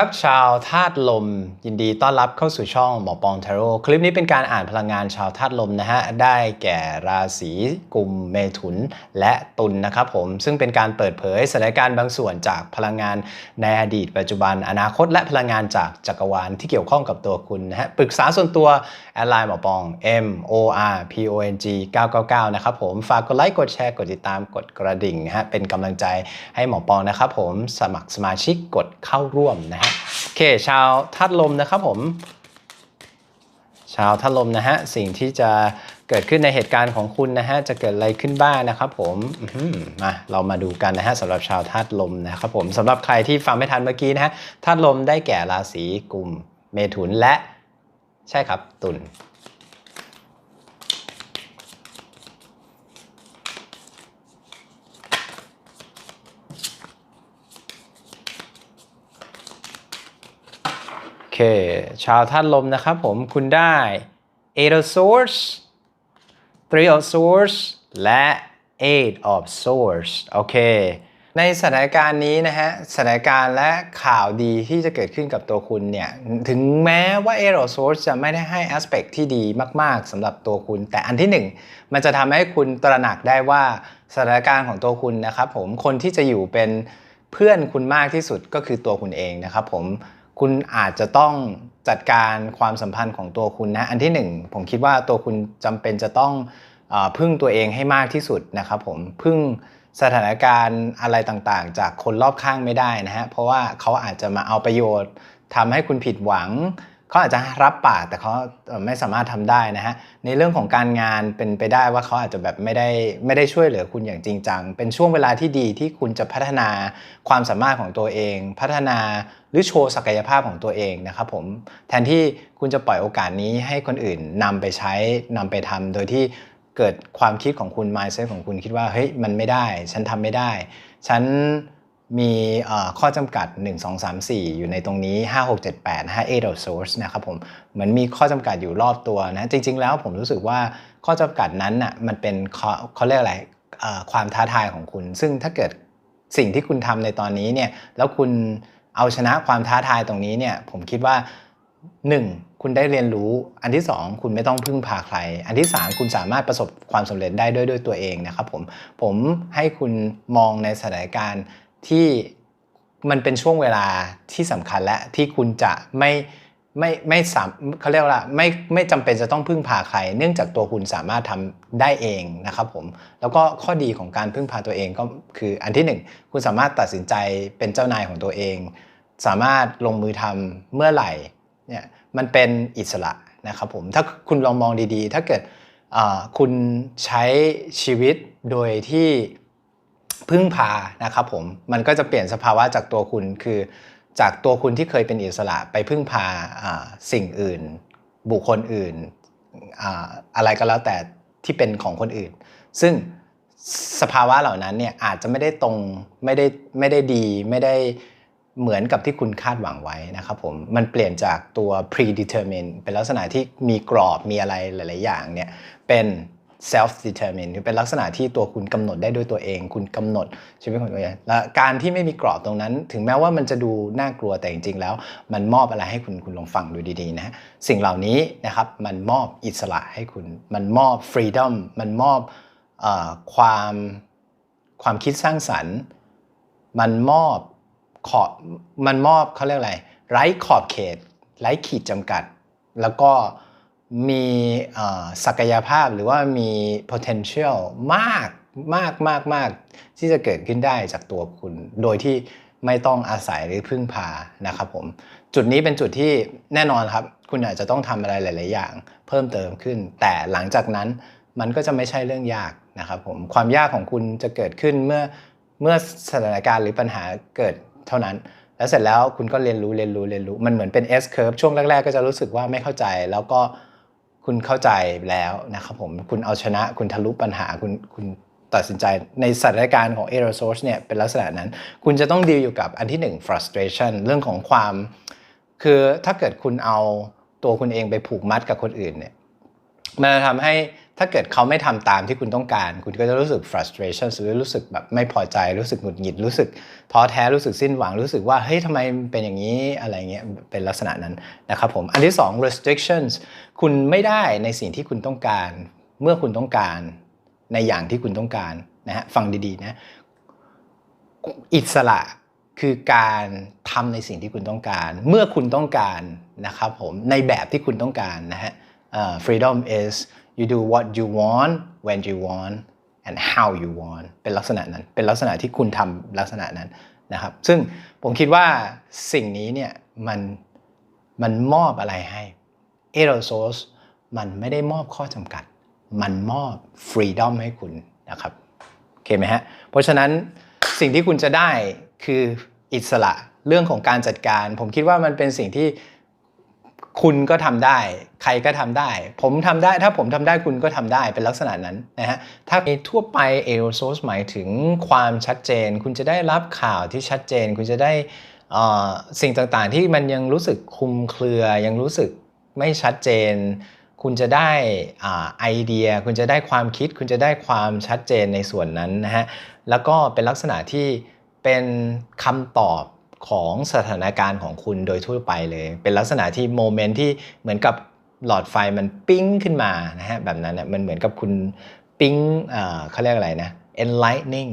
ครับชาวธาตุลม ยินดีต้อนรับเข้าสู่ช่องหมอปองทาโร่คลิปนี้เป็นการอ่านพลังงานชาวธาตุลมนะฮะ ได้แก่ราศีกุมเมถุนและตุลนะครับผม ซึ่งเป็นการเปิดเผยสถานการณ์บางส่วนจากพลังงานในอดีต ปัจจุบันอนาคตและพลังงานจากจักรวาลที่เกี่ยวข้องกับตัวคุณนะฮะปรึกษาส่วนตัว แอดไลน์หมอปอง M O R P O N G 999 นะครับผม ฝากกดไลค์กดแชร์กดติดตามกดกระดิ่งนะฮะเป็นกำลังใจให้หมอปองนะครับผมสมัครสมาชิกกดเข้าร่วมนะฮะโอเค ชาวธาตุลมนะครับผม ชาวธาตุลมนะฮะ สิ่งที่จะเกิดขึ้นในเหตุการณ์ของคุณนะฮะ จะเกิดอะไรขึ้นบ้างนะครับผมมาเรามาดูกันนะฮะสำหรับชาวธาตุลมนะครับผมสำหรับใครที่ฟังไม่ทันเมื่อกี้นะฮะธาตุลมได้แก่ราศีกุมเมถุนและ ใช่ครับ ตุลโอเค ชาวธาตุลมนะครับผมคุณได้ Eight of Swords Three of Swords และ Eight of Swords โอเค ในสถานการณ์นี้นะฮะสถานการณ์และข่าวดีที่จะเกิดขึ้นกับตัวคุณเนี่ยถึงแม้ว่า Eight of Swords จะไม่ได้ให้ aspect ที่ดีมาก ๆสำหรับตัวคุณ แต่อันที่หนึ่งมันจะทำให้คุณตระหนักได้ว่าสถานการณ์ของตัวคุณนะครับผมคนที่จะอยู่เป็นเพื่อนคุณมากที่สุดก็คือตัวคุณเองนะครับผมคุณอาจจะต้องจัดการความสัมพันธ์ของตัวคุณนะอันที่หนึ่งผมคิดว่าตัวคุณจำเป็นจะต้องอพึ่งตัวเองให้มากที่สุดนะครับผมพึ่ง สถานการณ์อะไรต่างๆ จากคนรอบข้างไม่ได้นะฮะเพราะว่าเขาอาจจะมาเอาประโยชน์ทำให้คุณผิดหวังเขาอาจจะรับปากแต่เขาไม่สามารถทำได้นะฮะในเรื่องของการงานเป็นไปได้ว่าเขาอาจจะแบบไม่ได้ไม่ได้ช่วยเหลือคุณอย่างจริงจัง เป็นช่วงเวลาที่ดีที่คุณจะพัฒนาความสามารถของตัวเอง พัฒนาหรือโชว์ศักยภาพของตัวเองนะครับผมแทนที่คุณจะปล่อยโอกาสนี้ให้คนอื่นนำไปใช้นำไปทำโดยที่ เกิดความคิดของคุณ mindset ของคุณคิดว่าเฮ้ยมันไม่ได้ ฉันทำไม่ได้ ฉันมีข้อจำกัด 1 2 3 4 อยู่ในตรงนี้ 5 6 7 8 5 8 of source นะครับผมเหมือนมีข้อจำกัดอยู่รอบตัวนะจริง ๆ แล้วผมรู้สึกว่าข้อจำกัดนั้นน่ะมันเป็นข้อเขาเรียกอะไรความท้าทายของคุณ ซึ่งถ้าเกิดสิ่งที่คุณทำในตอนนี้เนี่ยแล้วคุณเอาชนะความท้าทายตรงนี้เนี่ยผมคิดว่า 1. คุณได้เรียนรู้ อันที่ 2 คุณไม่ต้องพึ่งพาใคร อันที่ 3 คุณสามารถประสบความสำเร็จได้ด้วยด้วยตัวเองนะครับผมผมให้คุณมองในสถานการณ์ที่มันเป็นช่วงเวลาที่สำคัญและที่คุณจะไม่ไม่ไม่สามเขาเรียกว่าไม่ไม่จำเป็นจะต้องพึ่งพาใคร เนื่องจากตัวคุณสามารถทำได้เองนะครับผมแล้วก็ข้อดีของการพึ่งพาตัวเองก็คืออันที่หนึ่งคุณสามารถตัดสินใจเป็นเจ้านายของตัวเอง สามารถลงมือทำเมื่อไหร่ เนี่ยมันเป็นอิสระนะครับผมถ้าคุณลองมองดีๆ ถ้าเกิดคุณใช้ชีวิตโดยที่พึ่งพานะครับผมมันก็จะเปลี่ยนสภาวะจากตัวคุณคือจากตัวคุณที่เคยเป็นอิสระไปพึ่งพาสิ่งอื่น บุคคลอื่นอ่าอะไรก็แล้วแต่ที่เป็นของคนอื่น ซึ่งสภาวะเหล่านั้นเนี่ยอาจจะไม่ได้ตรงไม่ได้ไม่ได้ดีไม่ได้ เหมือนกับที่คุณคาดหวังไว้นะครับผมมันเปลี่ยนจากตัว predetermined เป็นลักษณะที่มีกรอบมีอะไรหลาย ๆ อย่างเนี่ยเป็น self determined คือเป็นลักษณะที่ตัวคุณกำหนดได้ด้วยตัวเอง คุณกำหนดชีวิตของตัวเองและการที่ไม่มีกรอบตรงนั้น ถึงแม้ว่ามันจะดูน่ากลัวแต่จริง ๆ แล้ว มันมอบอะไรให้คุณคุณลองฟังดูดีๆนะสิ่งเหล่านี้นะครับมันมอบอิสระให้คุณ มันมอบ freedom มันมอบอความความคิดสร้างสรรค์ มันมอบ ขอบมันมอบเขาเรียกอะไร ไร้ขอบเขต ไร้ขีดจำกัด แล้วก็มีศักยภาพหรือว่ามี potential มากมากมากมากที่จะเกิดขึ้นได้จากตัวคุณ โดยที่ไม่ต้องอาศัยหรือพึ่งพานะครับผม จุดนี้เป็นจุดที่แน่นอนครับ คุณอาจจะต้องทำอะไรหลาย ๆ อย่าง เพิ่มเติมขึ้น แต่หลังจากนั้นมันก็จะไม่ใช่เรื่องยากนะครับผม ความยากของคุณจะเกิดขึ้นเมื่อเมื่อสถานการณ์หรือปัญหาเกิด เท่านั้น แล้วเสร็จแล้วคุณก็เรียนรู้เรียนรู้เรียนรู้ มันเหมือนเป็น S curve ช่วงแรก ๆ ก็จะรู้สึกว่าไม่เข้าใจ แล้วก็คุณเข้าใจแล้วนะครับผม คุณเอาชนะ คุณทะลุปัญหา คุณคุณตัดสินใจในสถานการณ์ของ error source เนี่ยเป็นลักษณะนั้น คุณจะต้องดีลอยู่กับอันที่หนึ่ง frustration เรื่องของความ คือถ้าเกิดคุณเอาตัวคุณเองไปผูกมัดกับคนอื่นเนี่ย มันจะทำให้ ถ้าเกิดเขาไม่ทำตามที่คุณต้องการ คุณก็จะรู้สึก frustration หรือรู้สึกแบบไม่พอใจรู้สึกหงุดหงิดรู้สึกท้อแท้รู้สึกสิ้นหวังรู้สึกว่าเฮ้ยทำไมเป็นอย่างนี้อะไรเงี้ยเป็นลักษณะนั้นนะครับผมอันที่สอง restrictions คุณไม่ได้ในสิ่งที่คุณต้องการ เมื่อคุณต้องการในอย่างที่คุณต้องการนะฮะฟังดีๆนะอิสระคือการทำในสิ่งที่คุณต้องการ เมื่อคุณต้องการนะครับผมในแบบที่คุณต้องการนะฮะ uh, freedom is you do what you want when you want and how you want เป็นลักษณะนั้น เป็นลักษณะที่คุณทำลักษณะนั้นนะครับ ซึ่งผมคิดว่าสิ่งนี้เนี่ยมันมันมอบอะไรให้ a r o s o u r c e มันไม่ได้มอบข้อจำกัด มันมอบ freedom ให้คุณนะครับโอเคไหมฮะ เพราะฉะนั้นสิ่งที่คุณจะได้คืออิสระเรื่องของการจัดการ ผมคิดว่ามันเป็นสิ่งที่ คุณก็ทำได้ ใครก็ทำได้ ผมทำได้ถ้าผมทำได้คุณก็ทำได้เป็นลักษณะนั้นนะฮะถ้าในทั่วไป a o s o u r c e หมายถึงความชัดเจน คุณจะได้รับข่าวที่ชัดเจน คุณจะได้สิ่งต่างๆที่มันยังรู้สึกคลุมเครือ ยังรู้สึกไม่ชัดเจน คุณจะได้ไอเดีย คุณจะได้ความคิด คุณจะได้ความชัดเจนในส่วนนั้นนะฮะแล้วก็เป็นลักษณะที่เป็นคำตอบ ของสถานการณ์ของคุณโดยทั่วไปเลย เป็นลักษณะที่โมเมนต์ที่เหมือนกับหลอดไฟมันปิ้งขึ้นมานะฮะแบบนั้นเนี่ยมันเหมือนกับคุณปิ้งอ่าเขาเรียกอะไรนะ enlightening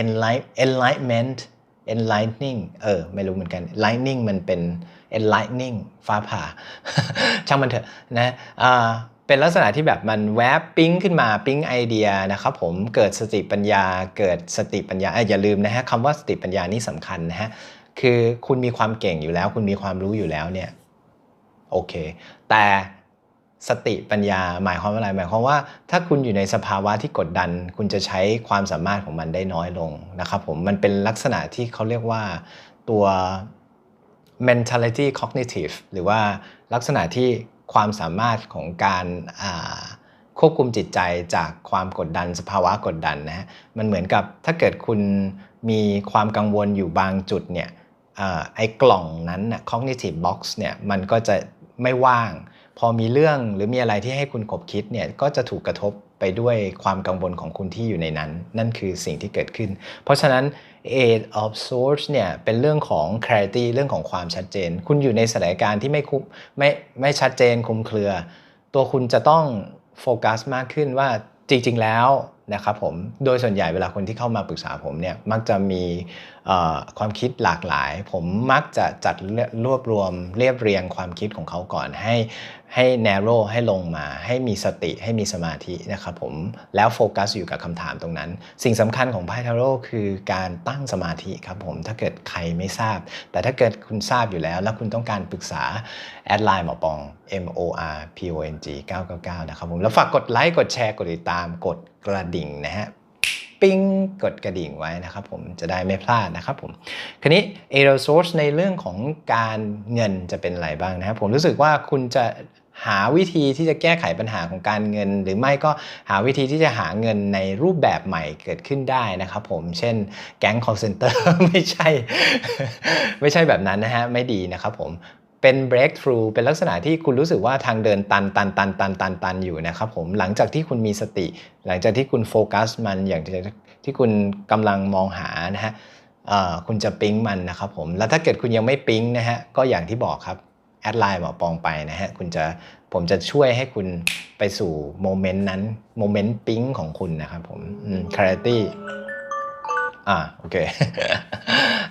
enlight enlightenment enlightening เออ ไม่รู้เหมือนกัน lightning มันเป็น enlightening ฟ้าผ่า ช่างมันเถอะนะอ่าเป็นลักษณะที่แบบมันแวบปิ้งขึ้นมาปิ้งไอเดียนะครับผมเกิดสติปัญญาเกิดสติปัญญาเอ้ยอย่าลืมนะฮะคำว่าสติปัญญานี่สำคัญนะฮะ คือคุณมีความเก่งอยู่แล้ว คุณมีความรู้อยู่แล้วเนี่ยโอเค แต่สติปัญญาหมายความว่าอะไรหมายความว่า ถ้าคุณอยู่ในสภาวะที่กดดัน คุณจะใช้ความสามารถของมันได้น้อยลงนะครับผมมันเป็นลักษณะที่เขาเรียกว่าตัว mentality cognitive หรือว่าลักษณะที่ความสามารถของการควบคุมจิตใจจากความกดดัน สภาวะกดดันนะฮะมันเหมือนกับถ้าเกิดคุณมีความกังวลอยู่บางจุดเนี่ย ไอ้กล่องนั้นนะ cognitive box เนี่ยมันก็จะไม่ว่าง พอมีเรื่องหรือมีอะไรที่ให้คุณขบคิดเนี่ยก็จะถูกกระทบไปด้วยความกังวลของคุณที่อยู่ในนั้น นั่นคือสิ่งที่เกิดขึ้น เพราะฉะนั้น aid of source เนี่ยเป็นเรื่องของ clarity เรื่องของความชัดเจน คุณอยู่ในสถานการณ์ที่ไม่คุไม่ไม่ชัดเจนคลุมเครือ ตัวคุณจะต้องโฟกัสมากขึ้นว่าจริง ๆ แล้ว นะครับผมโดยส่วนใหญ่เวลาคนที่เข้ามาปรึกษาผมเนี่ยมักจะมีความคิดหลากหลาย ผมมักจะจัดรวบรวมเรียบเรียงความคิดของเขาก่อนให้ ให้ narrow ให้ลงมา ให้มีสติให้มีสมาธินะครับผมแล้วโฟกัสอยู่กับคำถามตรงนั้น สิ่งสำคัญของไพ่ทาโร่คือการตั้งสมาธิครับผมถ้าเกิดใครไม่ทราบ แต่ถ้าเกิดคุณทราบอยู่แล้ว แล้วคุณต้องการปรึกษาแอดไลน์หมอปอง M O R P O N G 999 นะครับผมแล้วฝากกดไลค์กดแชร์กดติดตามกดกระดิ่งนะฮะปิ้งกดกระดิ่งไว้นะครับผมจะได้ไม่พลาดนะครับผมคราวนี้ a r o source ในเรื่องของการเงินจะเป็นอะไรบ้างนะครับผมรู้สึกว่าคุณจะ หาวิธีที่จะแก้ไขปัญหาของการเงิน หรือไม่ก็หาวิธีที่จะหาเงินในรูปแบบใหม่เกิดขึ้นได้นะครับผมเช่นแก๊ง call center ไม่ใช่ ไม่ใช่แบบนั้นนะฮะไม่ดีนะครับผมเป็น breakthrough เป็นลักษณะที่คุณรู้สึกว่าทางเดินตันตันตันตันตันตันอยู่นะครับผมหลังจากที่คุณมีสติ หลังจากที่คุณโฟกัสมันอย่างที่คุณกำลังมองหานะฮะคุณจะปิ๊งมันนะครับผมแล้วถ้าเกิดคุณยังไม่ปิ๊งนะฮะก็อย่างที่บอกครับ แอดไลน์หมอปองไปนะฮะคุณจะผมจะช่วยให้คุณไปสู่โมเมนต์นั้นโมเมนต์ปิ๊งของคุณนะครับผมอืม clarity อ่าโอเค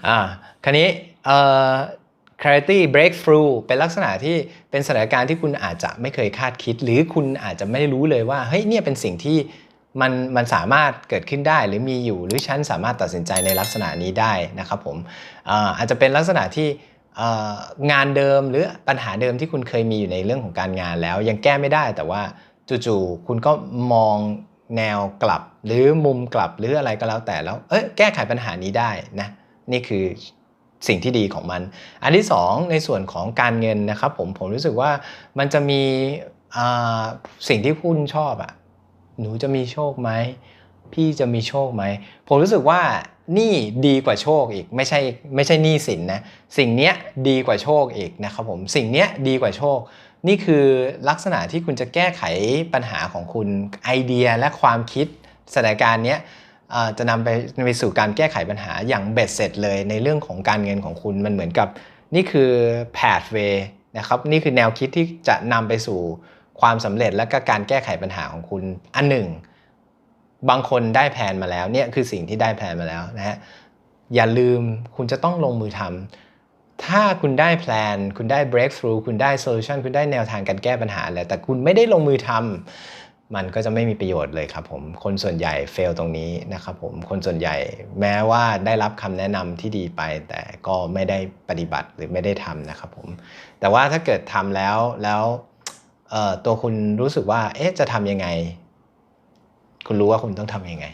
อ่าคราวนี้เอ่อ clarity breakthrough เป็นลักษณะที่เป็นสถานการณ์ที่คุณอาจจะไม่เคยคาดคิด หรือคุณอาจจะไม่รู้เลยว่าเฮ้ยเนี่ยเป็นสิ่งที่มันมันสามารถเกิดขึ้นได้หรือมีอยู่หรือฉันสามารถตัดสินใจในลักษณะนี้ได้นะครับผมอ่าอาจจะเป็นลักษณะที่ งานเดิมหรือปัญหาเดิมที่คุณเคยมีอยู่ในเรื่องของการงานแล้ว ยังแก้ไม่ได้แต่ว่าจู่ๆคุณก็มองแนวกลับหรือมุมกลับหรืออะไรก็แล้วแต่แล้ว เอ้ยแก้ไขปัญหานี้ได้นะนี่คือสิ่งที่ดีของมัน อันที่สองในส่วนของการเงินนะครับผมผมรู้สึกว่ามันจะมีสิ่งที่คุณชอบอะหนูจะมีโชคไหมพี่จะมีโชคไหมผมรู้สึกว่า หนี้ดีกว่าโชคอีกไม่ใช่ไม่ใช่หนี้สินนะสิ่งเนี้ยดีกว่าโชคอีกนะครับผมสิ่งเนี้ยดีกว่าโชค นี่คือลักษณะที่คุณจะแก้ไขปัญหาของคุณไอเดียและความคิดสถานการณ์เนี้ยจะนำไปไปสู่การแก้ไขปัญหาอย่างเบ็ดเสร็จเลยในเรื่องของการเงินของคุณมันเหมือนกับ นี่คือ pathway นะครับนี่คือแนวคิดที่จะนำไปสู่ความสำเร็จและก็การแก้ไขปัญหาของคุณอันหนึ่ง บางคนได้แผนมาแล้วเนี่ยคือสิ่งที่ได้แผนมาแล้วนะฮะอย่าลืมคุณจะต้องลงมือทำถ้าคุณได้แพลนคุณได้ breakthrough คุณได้ solution คุณได้แนวทางการแก้ปัญหาแล้วแต่คุณไม่ได้ลงมือทำมันก็จะไม่มีประโยชน์เลยครับผมคนส่วนใหญ่ fail ตรงนี้นะครับผมคนส่วนใหญ่แม้ว่าได้รับคำแนะนำที่ดีไป แต่ก็ไม่ได้ปฏิบัติหรือไม่ได้ทำนะครับผมแต่ว่าถ้าเกิดทำแล้วแล้วตัวคุณรู้สึกว่าเอ๊ะจะทำยังไง คุณรู้ว่าคุณต้องทำยังไง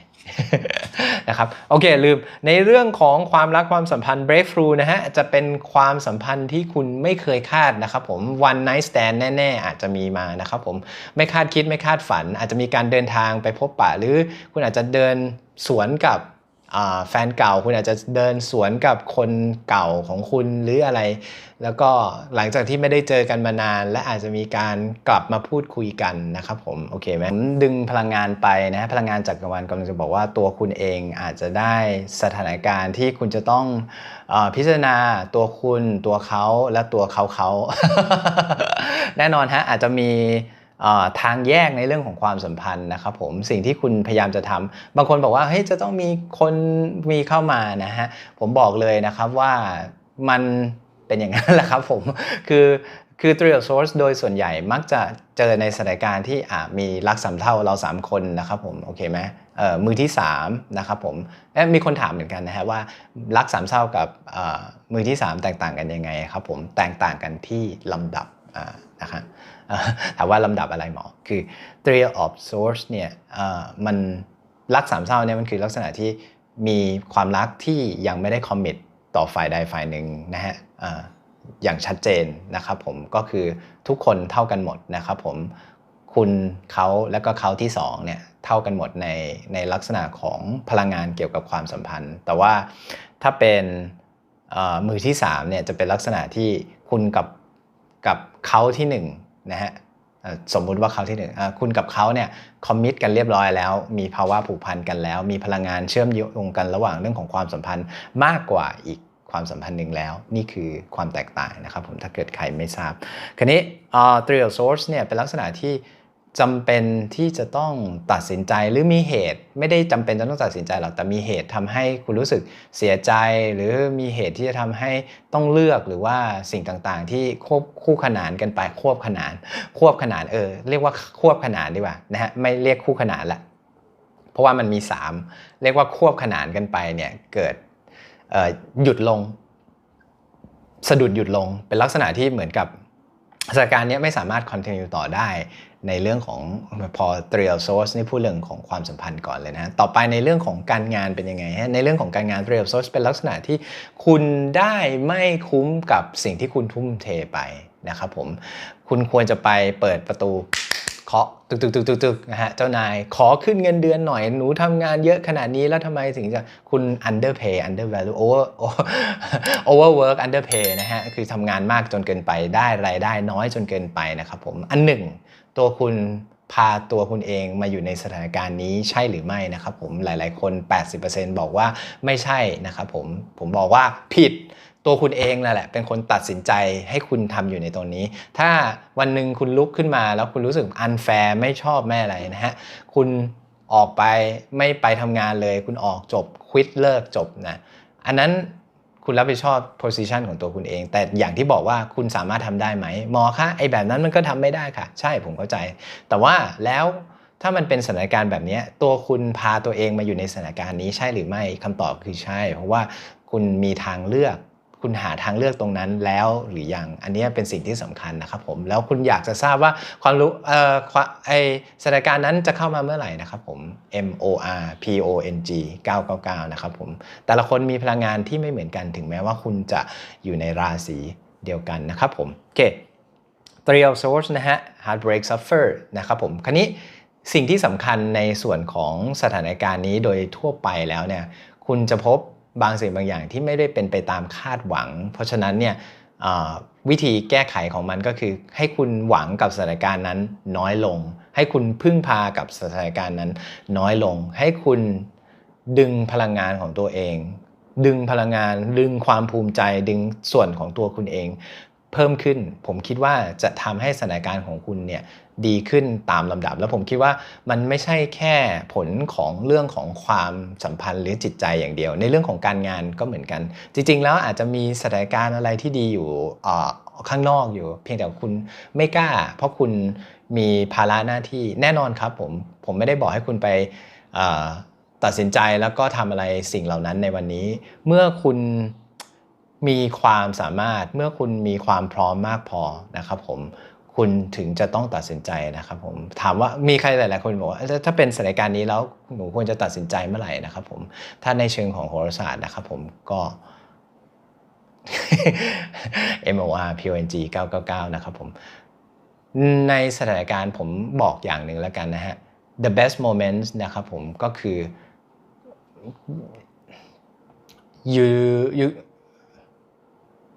นะครับโอเคลืมในเรื่องของความรักความสัมพันธ์ breakthrough นะฮะจะเป็นความสัมพันธ์ที่คุณไม่เคยคาดนะครับผม one night stand แน่ๆ อาจจะมีมานะครับผมไม่คาดคิดไม่คาดฝัน อาจจะมีการเดินทางไปพบปะหรือคุณอาจจะเดินสวนกับ แฟนเก่าคุณอาจจะเดินสวนกับคนเก่าของคุณหรืออะไร แล้วก็หลังจากที่ไม่ได้เจอกันมานาน และอาจจะมีการกลับมาพูดคุยกันนะครับผมโอเคไหมผมดึงพลังงานไปนะพลังงานจากรวาลกำลังจะบอกว่าตัวคุณเองอาจจะได้สถานการณ์ที่คุณจะต้องอพิจารณาตัวคุณตัวเขาและตัวเขาเขาแน่นอนฮะอาจจะมี ทางแยกในเรื่องของความสัมพันธ์นะครับผมสิ่งที่คุณพยายามจะทำบางคนบอกว่าเฮ้ยจะต้องมีคนมีเข้ามานะฮะผมบอกเลยนะครับว่ามันเป็นอย่างนั้นแหละครับผมคือคือ three of swords โดยส่วนใหญ่มักจะเจอในสถานการณ์ที่อะมีรักสามเท่าเรา 3 คนนะครับผมโอเคไหมเอ่อมือที่3นะครับผมเอ๊ะมีคนถามเหมือนกันนะฮะว่ารักสามเท่ากับอ่อมือที่ 3 แตกต่างกันยังไงครับผมแตกต่างกันที่ลำดับอ่านะครับ ถามว่าลำดับอะไรหมอ คือ three of swords เนี่ยมันรักสามเศร้าเนี่ยมันคือลักษณะที่มีความรักที่ยังไม่ได้ commit ต่อฝ่ายใดฝ่ายหนึ่งนะฮะอย่างชัดเจนนะครับผมก็คือทุกคนเท่ากันหมดนะครับผมคุณเขาและก็เขาที่สองเนี่ยเท่ากันหมดในในลักษณะของพลังงานเกี่ยวกับความสัมพันธ์ แต่ว่าถ้าเป็นมือที่สามเนี่ยจะเป็นลักษณะที่คุณกับกับเขาที่ห นะฮะสมมุติว่าเขาที่หนึ่งคุณกับเขาเนี่ยคอมมิตกันเรียบร้อยแล้ว มีภาวะผูกพันกันแล้ว มีพลังงานเชื่อมโยงกันระหว่างเรื่องของความสัมพันธ์มากกว่าอีกความสัมพันธ์หนึ่งแล้ว นี่คือความแตกต่างนะครับผมถ้าเกิดใครไม่ทราบ คราวนี้ three of swords เนี่ยเป็นลักษณะที่ จำเป็นที่จะต้องตัดสินใจหรือมีเหตุ ไม่ได้จำเป็นจะต้องตัดสินใจหรอกแต่มีเหตุทำให้คุณรู้สึกเสียใจ หรือมีเหตุที่จะทำให้ต้องเลือกหรือว่าสิ่งต่างๆ ที่ควบคู่ขนานกันไปควบขนาน ควบขนานเออเรียกว่าควบขนานดีกว่านะฮะไม่เรียกคู่ขนานละเพราะว่ามันมี 3 เรียกว่าควบขนานกันไปเนี่ยเกิดหยุดลง สะดุดหยุดลงเป็นลักษณะที่เหมือนกับ สถานการณ์นี้ไม่สามารถคอนติเนียต่อได้ในเรื่องของพอเตรียลโซสนี่พูดเรื่องของความสัมพันธ์ก่อนเลยนะต่อไปในเรื่องของการงานเป็นยังไงฮะในเรื่องของการงานเตรียลโซสเป็นลักษณะที่คุณได้ไม่คุ้มกับสิ่งที่คุณทุ่มเทไปนะครับผมคุณควรจะไปเปิดประตู เคาะตึกตึกตึกตึกตึกนะฮะเจ้านายขอขึ้นเงินเดือนหน่อยหนูทำงานเยอะขนาดนี้แล้วทำไมถึงจะคุณ underpay undervalue over overwork underpay นะฮะคือทำงานมากจนเกินไปได้รายได้น้อยจนเกินไปนะครับผมอันหนึ่ง ตัวคุณพาตัวคุณเองมาอยู่ในสถานการณ์นี้ใช่หรือไม่นะครับผมหลาย ๆ คน 80%บอกว่าไม่ใช่นะครับผมผมบอกว่าผิด ตัวคุณเองนั่นแหละ เป็นคนตัดสินใจให้คุณทำอยู่ในตรงนี้ ถ้าวันหนึ่งคุณลุกขึ้นมาแล้วคุณรู้สึกอันแฟร์ไม่ชอบไม่อะไรนะฮะคุณออกไปไม่ไปทำงานเลย คุณออกจบควิดเลิกจบนะอันนั้นคุณรับผิดชอบ position ของตัวคุณเอง แต่อย่างที่บอกว่าคุณสามารถทำได้ไหมหมอคะไอ้แบบนั้นมันก็ทำไม่ได้ค่ะ ใช่ผมเข้าใจ แต่ว่าแล้วถ้ามันเป็นสถานการณ์แบบนี้ตัวคุณพาตัวเองมาอยู่ในสถานการณ์นี้ใช่หรือไม่คำตอบคือใช่ เพราะว่าคุณมีทางเลือก คุณหาทางเลือกตรงนั้นแล้วหรือยัง อันนี้เป็นสิ่งที่สำคัญนะครับผม แล้วคุณอยากจะทราบว่าความรู้เอ่อไอสถานการณ์นั้นจะเข้ามาเมื่อไหร่นะครับผม M O R P O N G 999 นะครับผม แต่ละคนมีพลังงานที่ไม่เหมือนกันถึงแม้ว่าคุณจะอยู่ในราศีเดียวกันนะครับผม โอเค Three of Swords นะฮะ Heartbreak Suffer นะครับผมคราวนี้สิ่งที่สำคัญในส่วนของสถานการณ์นี้โดยทั่วไปแล้วเนี่ย คุณจะพบ บางสิ่งบางอย่างที่ไม่ได้เป็นไปตามคาดหวัง เพราะฉะนั้นเนี่ยวิธีแก้ไขของมันก็คือให้คุณหวังกับสถานการณ์นั้นน้อยลง ให้คุณพึ่งพากับสถานการณ์นั้นน้อยลง ให้คุณดึงพลังงานของตัวเอง ดึงพลังงาน ดึงความภูมิใจ ดึงส่วนของตัวคุณเอง เพิ่มขึ้น ผมคิดว่าจะทำให้สถานการณ์ของคุณเนี่ยดีขึ้นตามลำดับ แล้วผมคิดว่ามันไม่ใช่แค่ผลของเรื่องของความสัมพันธ์หรือจิตใจอย่างเดียว ในเรื่องของการงานก็เหมือนกัน จริง ๆ แล้วอาจจะมีสถานการณ์อะไรที่ดีอยู่ข้างนอกอยู่ เพียงแต่คุณไม่กล้า เพราะคุณมีภาระหน้าที่แน่นอนครับผมผมไม่ได้บอกให้คุณไปตัดสินใจแล้วก็ทำอะไรสิ่งเหล่านั้นในวันนี้ เมื่อคุณ มีความสามารถเมื่อคุณมีความพร้อมมากพอนะครับผมคุณถึงจะต้องตัดสินใจนะครับผมถามว่ามีใครหลาย ๆ คนบอกว่าถ้าเป็นสถานการณ์นี้แล้วหนูควรจะตัดสินใจเมื่อไหร่นะครับผมถ้าในเชิงของโหราศาสตร์นะครับผมก็ MOR PONG 999 นะครับผมในสถานการณ์ผมบอกอย่างหนึ่งแล้วกันนะฮะ the best moments นะครับผมก็คือ you you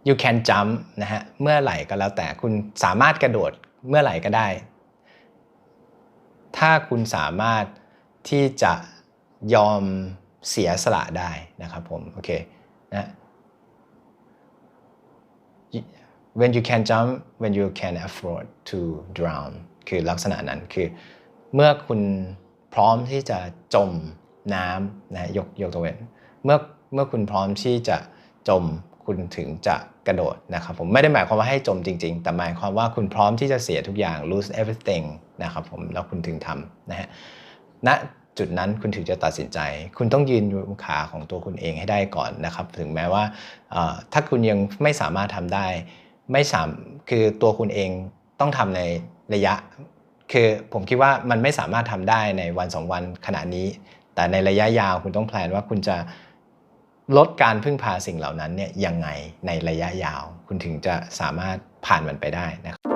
you can jump นะฮะเมื่อไหร่ก็แล้วแต่คุณสามารถกระโดดเมื่อไหร่ก็ได้ ถ้าคุณสามารถที่จะยอมเสียสละได้นะครับผมโอเคนะ when you can jump when you can afford to drown คือลักษณะนั้นคือ เมื่อคุณพร้อมที่จะจมน้ำนะยกยกตัวเว้นเมื่อเมื่อคุณพร้อมที่จะจม คุณถึงจะกระโดดนะครับผมไม่ได้หมายความว่าให้จมจริง ๆ แต่หมายความว่าคุณพร้อมที่จะเสียทุกอย่าง lose everything นะครับผมแล้วคุณถึงทำนะฮะณจุดนั้นคุณถึงจะตัดสินใจ คุณต้องยืนอยู่บนขาของตัวคุณเองให้ได้ก่อนนะครับ ถึงแม้ว่าถ้าคุณยังไม่สามารถทำได้ ไม่สามคือตัวคุณเองต้องทำในระยะ คือผมคิดว่ามันไม่สามารถทำได้ในวันสองวันขณะนี้ แต่ในระยะยาวคุณต้องแพลนว่าคุณจะ ลดการพึ่งพาสิ่งเหล่านั้นเนี่ยยังไงในระยะยาว คุณถึงจะสามารถผ่านมันไปได้นะครับ